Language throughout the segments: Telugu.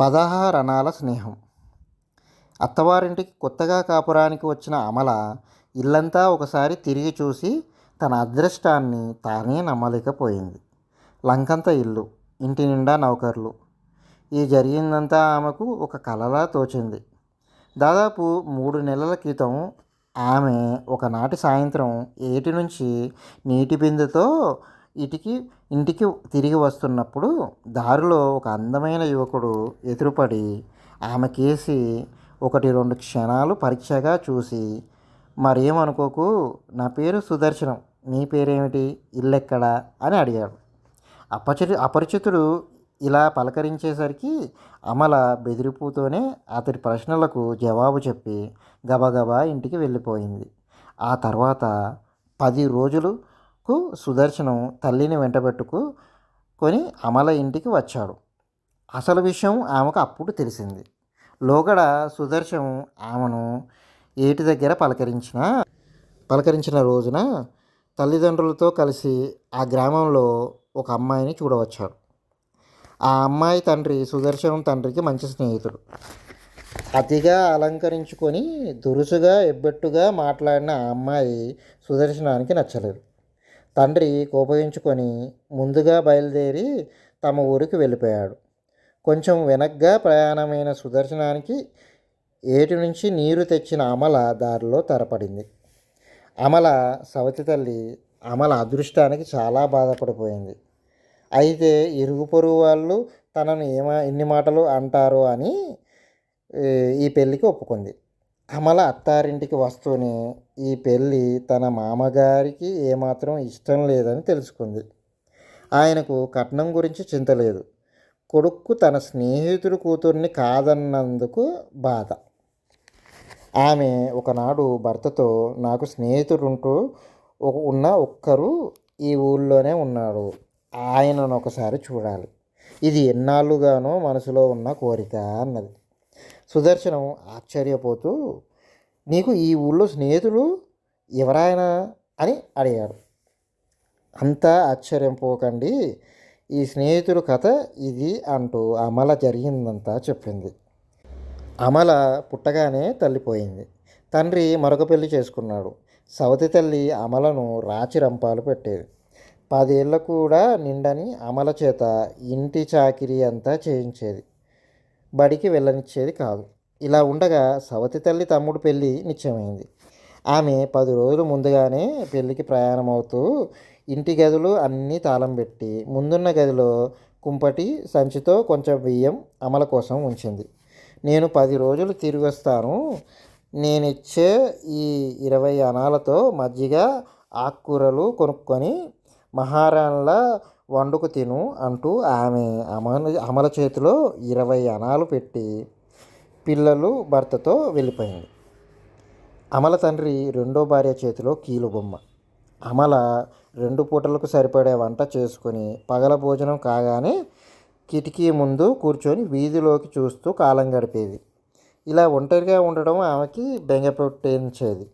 పదహారణాల స్నేహం. అత్తవారింటికి కొత్తగా కాపురానికి వచ్చిన అమల ఇల్లంతా ఒకసారి తిరిగి చూసి తన అదృష్టాన్ని తానే నమ్మలేకపోయింది. లంకంత ఇల్లు ఇంటి నిండా నౌకర్లు. ఈ జరిగిందంతా ఆమెకు ఒక కలలా తోచింది. దాదాపు మూడు నెలల క్రితం ఆమె ఒకనాటి సాయంత్రం ఏటి నుంచి నీటి బిందెతో ఇటికి ఇంటికి తిరిగి వస్తున్నప్పుడు దారిలో ఒక అందమైన యువకుడు ఎదురుపడి ఆమె కేసి ఒకటి రెండు క్షణాలు పరీక్షగా చూసి మరేమనుకోకు? నా పేరు సుదర్శనం. నీ పేరేమిటి? ఇల్లెక్కడ? అని అడిగాడు. అపచరి అపరిచితుడు ఇలా పలకరించేసరికి అమల బెదిరిపోతూనే అతడి ప్రశ్నలకు జవాబు చెప్పి గబగబా ఇంటికి వెళ్ళిపోయింది. ఆ తర్వాత పది రోజులు కు సుదర్శనం తల్లిని వెంటబెట్టుకు కొని అమల ఇంటికి వచ్చాడు. అసలు విషయం ఆమెకు అప్పుడు తెలిసింది. లోగడ సుదర్శనం ఆమెను ఏటి దగ్గర పలకరించిన? పలకరించిన రోజున తల్లిదండ్రులతో కలిసి ఆ గ్రామంలో ఒక అమ్మాయిని చూడవచ్చాడు. ఆ అమ్మాయి తండ్రి సుదర్శనం తండ్రికి మంచి స్నేహితుడు. అతిగా అలంకరించుకొని దురుసుగా ఎబ్బెట్టుగా మాట్లాడిన ఆ అమ్మాయి సుదర్శనానికి నచ్చలేదు. తండ్రి కోపగించుకొని ముందుగా బయలుదేరి తమ ఊరికి వెళ్ళిపోయాడు. కొంచెం వెనక్గా ప్రయాణమైన సుదర్శనానికి ఏటి నుంచి నీరు తెచ్చిన అమల దారిలో తరపడింది. అమల సవతి తల్లి అమల అదృష్టానికి చాలా బాధపడిపోయింది. అయితే ఇరుగు పొరుగు వాళ్ళు తనను ఏమా ఎన్ని మాటలు అంటారో అని ఈ పెళ్ళికి ఒప్పుకుంది. అమల అత్తారింటికి వస్తూనే ఈ పెళ్ళి తన మామగారికి ఏమాత్రం ఇష్టం లేదని తెలుసుకుంది. ఆయనకు కట్నం గురించి చింత లేదు. కొడుకు తన స్నేహితుడు కూతుర్ని కాదన్నందుకు బాధ. ఆమె ఒకనాడు భర్తతో నాకు స్నేహితుడుంటూ ఉన్న ఒక్కరు ఈ ఊళ్ళోనే ఉన్నాడు ఆయనను ఒకసారి చూడాలి. ఇది ఎన్నాళ్ళుగానో మనసులో ఉన్న కోరిక అన్నది. సుదర్శనం ఆశ్చర్యపోతూ నీకు ఈ ఊళ్ళో స్నేహితులు ఎవరాయనా? అని అడిగాడు. అంతా ఆశ్చర్యం పోకండి. ఈ స్నేహితుడు కథ ఇది అంటూ అమల జరిగిందంతా చెప్పింది. అమల పుట్టగానే తల్లిపోయింది. తండ్రి మరొక పెళ్ళి చేసుకున్నాడు. సవతి తల్లి అమలను రాచి రంపాలు పెట్టేది. పదేళ్ళ కూడా నిండని అమల చేత ఇంటి చాకిరి అంతా చేయించేది. బడికి వెళ్ళనిచ్చేది కాదు. ఇలా ఉండగా సవతి తల్లి తమ్ముడు పెళ్ళి నిశ్చయమైంది. ఆమె పది రోజులు ముందుగానే పెళ్ళికి ప్రయాణమవుతూ ఇంటి గదులు అన్నీ తాళం పెట్టి ముందున్న గదిలో కుంపటి సంచితో కొంచెం బియ్యం అమల కోసం ఉంచింది. నేను పది రోజులు తిరిగి వస్తాను. నేను ఇచ్చే ఈ ఇరవై అనాలతో మజ్జిగ ఆకుకూరలు కొనుక్కొని మహారాణుల వండుకు తిను అంటూ ఆమె అమలు అమల చేతిలో ఇరవై అనాలు పెట్టి పిల్లలు భర్తతో వెళ్ళిపోయింది. అమల తండ్రి రెండో భార్య చేతిలో కీలు బొమ్మ. అమల రెండు పూటలకు సరిపడే వంట చేసుకొని పగల భోజనం కాగానే కిటికీ ముందు కూర్చొని వీధిలోకి చూస్తూ కాలం గడిపేది. ఇలా ఒంటరిగా ఉండడం ఆమెకి బెంగపెట్టించేది.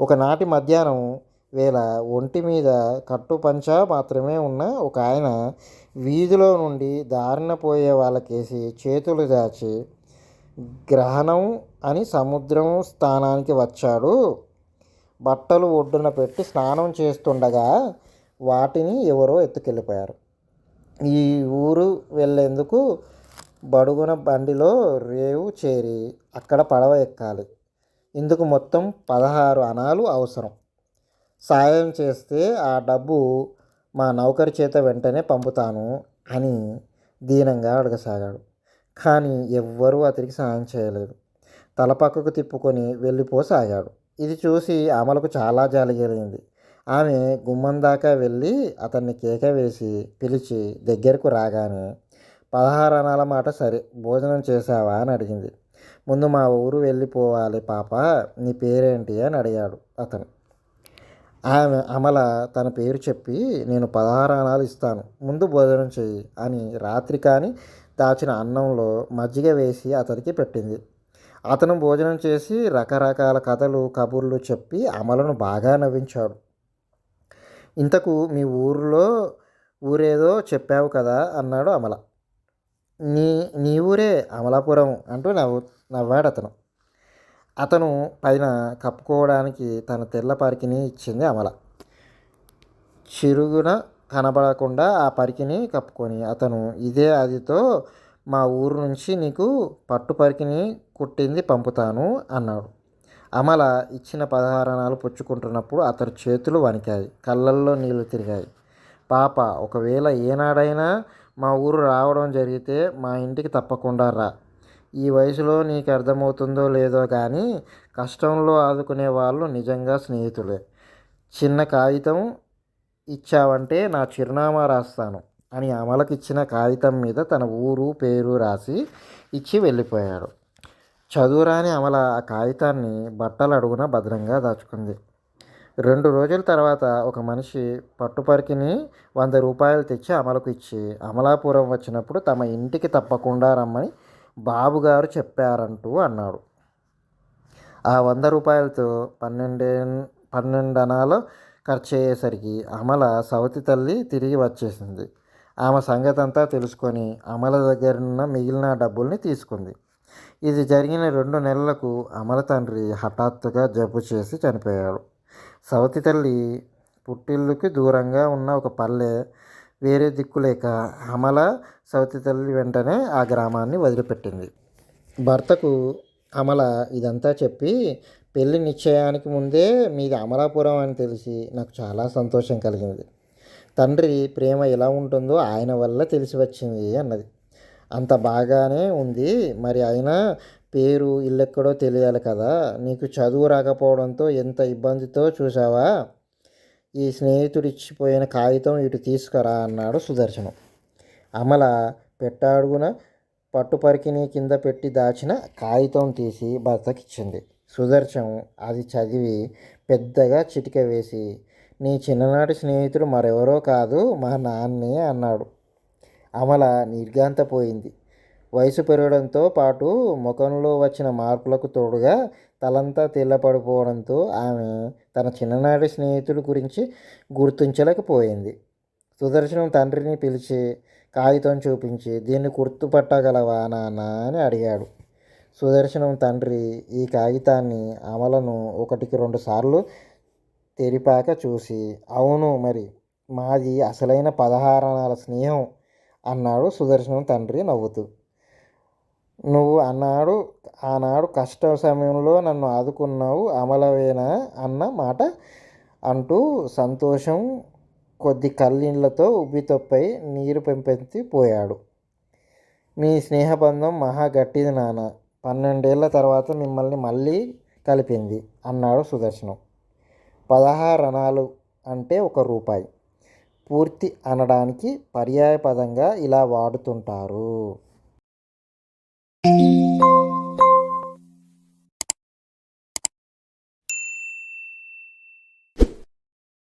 ఒకనాటి మధ్యాహ్నం వేళ ఒంటి మీద కట్టు పంచ మాత్రమే ఉన్న ఒక ఆయన వీధిలో నుండి దారిన పోయే వాళ్ళకేసి చేతులు దాచి గ్రహణం అని సముద్రం స్థానానికి వచ్చాడు. బట్టలు ఒడ్డున పెట్టి స్నానం చేస్తుండగా వాటిని ఎవరో ఎత్తుకెళ్ళిపోయారు. ఈ ఊరు వెళ్ళేందుకు బడుగున బండిలో రేవు చేరి అక్కడ పడవ ఎక్కాలి. ఇందుకు మొత్తం పదహారు అనాలు అవసరం. సాయం చేస్తే ఆ డబ్బు మా నౌకరి చేత వెంటనే పంపుతాను అని దీనంగా అడగసాగాడు. కానీ ఎవ్వరూ అతనికి సాయం చేయలేదు. తల పక్కకు తిప్పుకొని వెళ్ళిపోసాగాడు. ఇది చూసి అమలకు చాలా జాలి కలిగింది ఆమె గుమ్మం దాకా వెళ్ళి అతన్ని కేక వేసి పిలిచి దగ్గరకు రాగానే పదహారు అనాల మాట సరే భోజనం చేసావా అని అడిగింది. ముందు మా ఊరు వెళ్ళిపోవాలి పాప నీ పేరేంటి? అని అడిగాడు అతను. ఆమె అమల తన పేరు చెప్పి నేను పదహారాణాలు ఇస్తాను. ముందు భోజనం చెయ్యి అని రాత్రి కానీ దాచిన అన్నంలో మజ్జిగ వేసి అతనికి పెట్టింది. అతను భోజనం చేసి రకరకాల కథలు కబుర్లు చెప్పి అమలను బాగా నవ్వించాడు. ఇంతకు మీ ఊరిలో ఊరేదో చెప్పావు కదా అన్నాడు అమల. నీ నీ ఊరే అమలాపురం అంటూ నవ్వు నవ్వాడు అతను అతను పైన కప్పుకోవడానికి తన తెల్ల పరికిని ఇచ్చింది అమల. చిరుగున కనబడకుండా ఆ పరికిని కప్పుకొని అతను ఇదే అదితో మా ఊరు నుంచి నీకు పట్టు పరికిని కుట్టింది పంపుతాను అన్నాడు. అమల ఇచ్చిన పదహారణాలు పుచ్చుకుంటున్నప్పుడు అతని చేతులు వణికాయి కళ్ళల్లో నీళ్ళు తిరిగాయి. పాప ఒకవేళ ఏనాడైనా మా ఊరు రావడం జరిగితే మా ఇంటికి తప్పకుండా రా. ఈ వయసులో నీకు అర్థమవుతుందో లేదో కానీ కష్టంలో ఆదుకునే వాళ్ళు నిజంగా స్నేహితులే. చిన్న కాగితం ఇచ్చావంటే నా చిరునామా రాస్తాను అని అమలకిచ్చిన కాగితం మీద తన ఊరు పేరు రాసి ఇచ్చి వెళ్ళిపోయాడు. చదువురాని అమల ఆ కాగితాన్ని బట్టల అడుగున భద్రంగా దాచుకుంది. రెండు రోజుల తర్వాత ఒక మనిషి పట్టుపరికిని వంద రూపాయలు తెచ్చి అమలకు ఇచ్చి అమలాపురం వచ్చినప్పుడు తమ ఇంటికి తప్పకుండా రమ్మని బాబుగారు చెప్పారంటూ అన్నాడు. ఆ వంద రూపాయలతో పన్నెండే పన్నెండు అనాలు ఖర్చు అయ్యేసరికి అమల సవతి తల్లి తిరిగి వచ్చేసింది. ఆమె సంగతి అంతా తెలుసుకొని అమల దగ్గరున్న మిగిలిన డబ్బుల్ని తీసుకుంది. ఇది జరిగిన రెండు నెలలకు అమల తండ్రి హఠాత్తుగా జబ్బు చేసి చనిపోయాడు. సవతి తల్లి పుట్టిల్లుకి దూరంగా ఉన్న ఒక పల్లె వేరే దిక్కు లేక అమల సవతి తల్లి వెంటనే ఆ గ్రామాన్ని వదిలిపెట్టింది. భర్తకు అమల ఇదంతా చెప్పి పెళ్ళి నిశ్చయానికి ముందే మీది అమలాపురం అని తెలిసి నాకు చాలా సంతోషం కలిగింది. తండ్రి ప్రేమ ఎలా ఉంటుందో ఆయన వల్ల తెలిసి వచ్చింది అన్నది. అంత బాగానే ఉంది. మరి అయినా పేరు ఇల్లెక్కడో తెలియాలి కదా. నీకు చదువు రాకపోవడంతో ఎంత ఇబ్బందితో చూసావా ఈ స్నేహితుడు ఇచ్చిపోయిన కాగితం ఇటు తీసుకురా అన్నాడు సుదర్శనం. అమల పెట్టాడుగున పట్టుపరికిని కింద పెట్టి దాచిన కాగితం తీసి భర్తకిచ్చింది. సుదర్శనం అది చదివి పెద్దగా చిటిక వేసి నీ చిన్ననాటి స్నేహితుడు మరెవరో కాదు మా నాన్నే అన్నాడు. అమల నిర్గాంతపోయింది వయసు పెరగడంతో పాటు ముఖంలో వచ్చిన మార్పులకు తోడుగా తలంతా తెల్లపడిపోవడంతో ఆమె తన చిన్ననాటి స్నేహితుడి గురించి గుర్తించలేకపోయింది. సుదర్శనం తండ్రిని పిలిచి కాగితం చూపించి దీన్ని గుర్తుపట్టగలవా నాన్న? అని అడిగాడు. సుదర్శనం తండ్రి ఈ కాగితాన్ని అమలను ఒకటికి రెండు సార్లు తెరిపాక చూసి అవును మరి మాది అసలైన పదహారణాల స్నేహం అన్నాడు సుదర్శనం తండ్రి నవ్వుతూ. నువ్వు అన్నాడు ఆనాడు కష్ట సమయంలో నన్ను ఆదుకున్నావు అమలవేనా అన్న మాట అంటూ సంతోషం కొద్ది కళ్ళీళ్ళతో ఉబ్బితొప్పై నీరు పెంపెత్తి పోయాడు. మీ స్నేహబంధం మహా గట్టిది నాన్న. పన్నెండేళ్ళ తర్వాత మిమ్మల్ని మళ్ళీ కలిపింది అన్నాడు సుదర్శనం. పదహారణాలు అంటే ఒక రూపాయి. పూర్తి అనడానికి పర్యాయపదంగా ఇలా వాడుతుంటారు.